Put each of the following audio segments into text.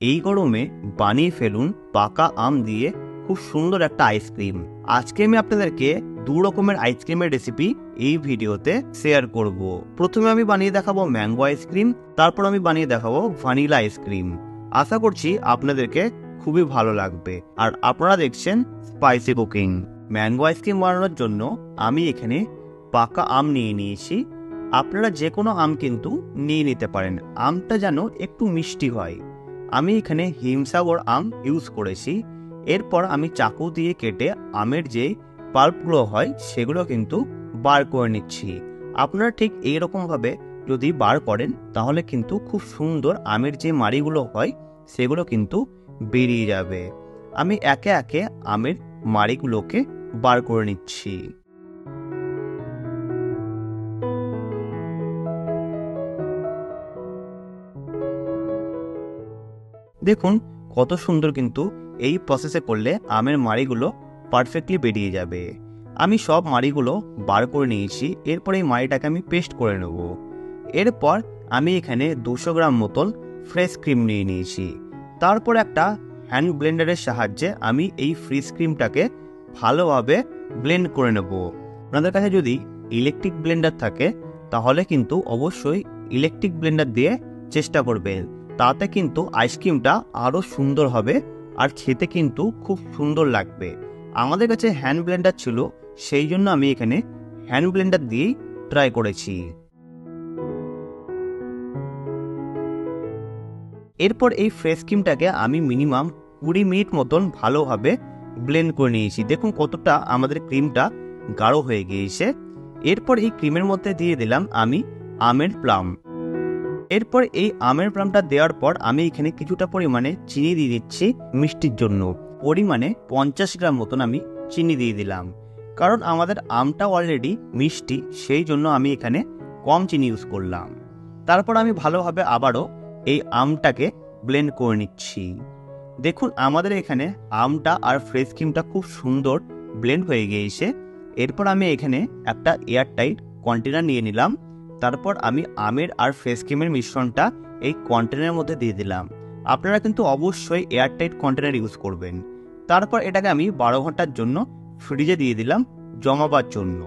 এই গরমে বানিয়ে ফেলুন পাকা আম দিয়ে খুব সুন্দর একটা আইসক্রিম আজকে আমি আপনাদেরকে দু রকমের আইসক্রিমের রেসিপি এই ভিডিওতে শেয়ার করব। প্রথমে আমি বানিয়ে দেখাবো ম্যাঙ্গো আইসক্রিম তারপর আমি বানিয়ে দেখাবো ভানিলা আইসক্রিম আশা করছি আপনাদেরকে খুবই ভালো লাগবে। আর আপনারা দেখছেন স্পাইসি কুকিং ম্যাঙ্গো আইসক্রিম বানানোর জন্য আমি এখানে পাকা আম নিয়ে নিয়েছি। আপনারা যে কোনো আম কিন্তু নিয়ে নিতে পারেন। আমটা যেন একটু মিষ্টি হয়। আমি এখানে হিমসাগর আম ইউজ করেছি। এরপর আমি চাকু দিয়ে কেটে আমের যে পাল্পগুলো হয়, সেগুলো কিন্তু বার করে নিচ্ছি। আপনারা ঠিক এইরকমভাবে যদি বার করেন, তাহলে কিন্তু খুব সুন্দর আমের যে মাড়িগুলো হয়, সেগুলো কিন্তু বেরিয়ে যাবে। আমি একে একে আমের মাড়িগুলোকে বার করে নিচ্ছি। দেখুন কত সুন্দর কিন্তু এই প্রসেসে করলে আমের মাড়িগুলো পারফেক্টলি বেরিয়ে যাবে। আমি সব মাড়িগুলো বার করে নিয়েছি, এরপর এই মাড়িটাকে আমি পেস্ট করে নেব। এরপর আমি এখানে দুশো গ্রাম মতন ফ্রেশ ক্রিম নিয়ে নিয়েছি। তারপর একটা হ্যান্ড ব্লেন্ডারের সাহায্যে আমি এই ফ্রিজ ক্রিমটাকে ভালোভাবে ব্লেন্ড করে নেব। আপনাদের কাছে যদি ইলেকট্রিক ব্লেন্ডার থাকে, তাহলে কিন্তু অবশ্যই ইলেকট্রিক ব্লেন্ডার দিয়ে চেষ্টা করবেন। তাতে কিন্তু আইসক্রিমটা আরও সুন্দর হবে আর খেতে কিন্তু খুব সুন্দর লাগবে। আমাদের কাছে হ্যান্ড ব্লেন্ডার ছিল, সেই জন্য আমি এখানে হ্যান্ড ব্লেন্ডার দিয়েই ট্রাই করেছি। এরপর এই ফ্রেশ ক্রিমটাকে আমি মিনিমাম কুড়ি মিনিট মতন ভালোভাবে ব্লেন্ড করে নিয়েছি। দেখুন কতটা আমাদের ক্রিমটা গাঢ় হয়ে গিয়েছে। এরপর এই ক্রিমের মধ্যে দিয়ে দিলাম আমি আমের প্লাম এরপর এই আমের প্লামটা দেওয়ার পর আমি এখানে কিছুটা পরিমাণে চিনি দিয়ে দিচ্ছি মিষ্টির জন্য। পরিমাণে পঞ্চাশ গ্রাম মতন আমি চিনি দিয়ে দিলাম। কারণ আমাদের আমটা অলরেডি মিষ্টি, সেই জন্য আমি এখানে কম চিনি ইউজ করলাম। তারপর আমি ভালোভাবে আবারও এই আমটাকে ব্লেন্ড করে নিচ্ছি। দেখুন, আমাদের এখানে আমটা আর ফ্রেশ ক্রিমটা খুব সুন্দর ব্লেন্ড হয়ে গিয়েছে। এরপর আমি এখানে একটা এয়ার টাইট কন্টেনার নিয়ে নিলাম। তারপর আমি আমের আর ফ্রেশ ক্রিমের মিশ্রণটা এই কন্টেনারের মধ্যে দিয়ে দিলাম। আপনারা কিন্তু অবশ্যই এয়ারটাইট কন্টেনার ইউজ করবেন। তারপর এটাকে আমি বারো ঘণ্টার জন্য ফ্রিজে দিয়ে দিলাম জমাবার জন্য।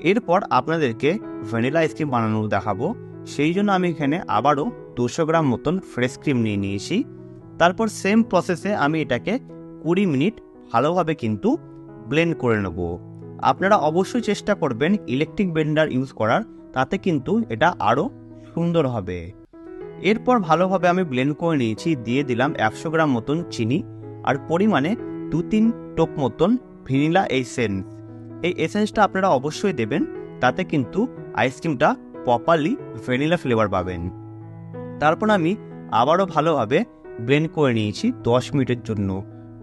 এরপর আপনাদেরকে ভ্যানিলা আইসক্রিম বানানো দেখাবো। সেই জন্য আমি এখানে আবারও দুশো গ্রাম মতন ফ্রেশ ক্রিম নিয়ে নিয়েছি। তারপর সেম প্রসেসে আমি এটাকে কুড়ি মিনিট ভালোভাবে কিন্তু ব্লেন্ড করে নেব। আপনারা অবশ্যই চেষ্টা করবেন ইলেকট্রিক ব্লেন্ডার ইউজ করার তাতে কিন্তু এটা আরও সুন্দর হবে। এরপর ভালোভাবে আমি ব্লেন্ড করে নিয়েছি, দিয়ে দিলাম একশো গ্রাম মতন চিনি আর পরিমাণে দু তিন টোপ মতন ভ্যানিলা এসেন্স। এই এসেন্সটা আপনারা অবশ্যই দেবেন, তাতে কিন্তু আইসক্রিমটা প্রপারলি ভ্যানিলা ফ্লেভার পাবেন। তারপর আমি আবারও ভালোভাবে ব্লেন্ড করে নিয়েছি দশ মিনিটের জন্য।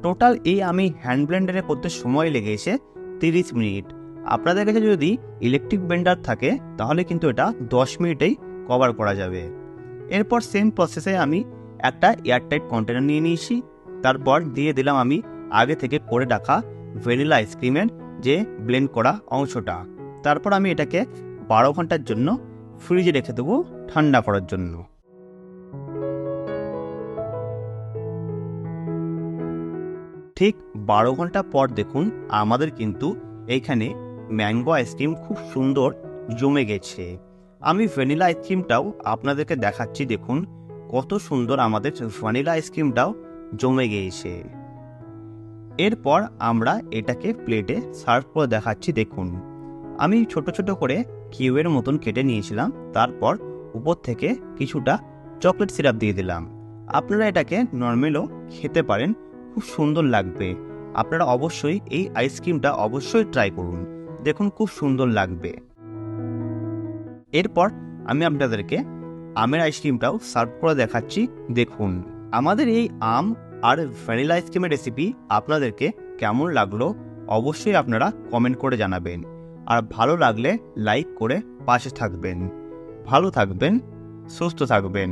টোটাল এই আমি হ্যান্ড ব্লেন্ডারে করতে সময় লেগেছে তিরিশ মিনিট। আপনাদের কাছে যদি ইলেকট্রিক ব্লেন্ডার থাকে, তাহলে কিন্তু এটা দশ মিনিটেই কভার করা যাবে। এরপর সেম প্রসেসে আমি একটা এয়ারটাইট কন্টেনার নিয়ে নিয়েছি। তারপর দিয়ে দিলাম আমি আগে থেকে করে রাখা ভ্যানিলা আইসক্রিমের যে ব্লেন্ড করা অংশটা। তারপর আমি এটাকে বারো ঘণ্টার জন্য ফ্রিজে রেখে দেবো ঠান্ডা করার জন্য। ঠিক বারো ঘণ্টা পর দেখুন, আমাদের কিন্তু এইখানে ম্যাঙ্গো আইসক্রিম খুব সুন্দর জমে গেছে। আমি ভ্যানিলা আইসক্রিমটাও আপনাদেরকে দেখাচ্ছি, দেখুন। কত সুন্দর আমাদের ভ্যানিলা আইসক্রিমটাও জমে গিয়েছে। এরপর আমরা এটাকে প্লেটে সার্ভ করে দেখাচ্ছি, দেখুন। আমি ছোট ছোট করে কিউবের মতন কেটে নিয়েছিলাম, তারপর উপর থেকে কিছুটা চকলেট সিরাপ দিয়ে দিলাম। আপনারা এটাকে নর্মালও খেতে পারেন, খুব সুন্দর লাগবে। আপনারা অবশ্যই এই আইসক্রিমটা অবশ্যই ট্রাই করুন। দেখুন খুব সুন্দর লাগবে। এরপর আমি আপনাদেরকে আমের আইসক্রিমটাও সার্ভ করে দেখাচ্ছি, দেখুন। আমাদের এই আম আর ভ্যানিলা আইসক্রিমের রেসিপি আপনাদেরকে কেমন লাগল অবশ্যই আপনারা কমেন্ট করে জানাবেন। আর ভালো লাগলে লাইক করে পাশে থাকবেন। ভালো থাকবেন, সুস্থ থাকবেন।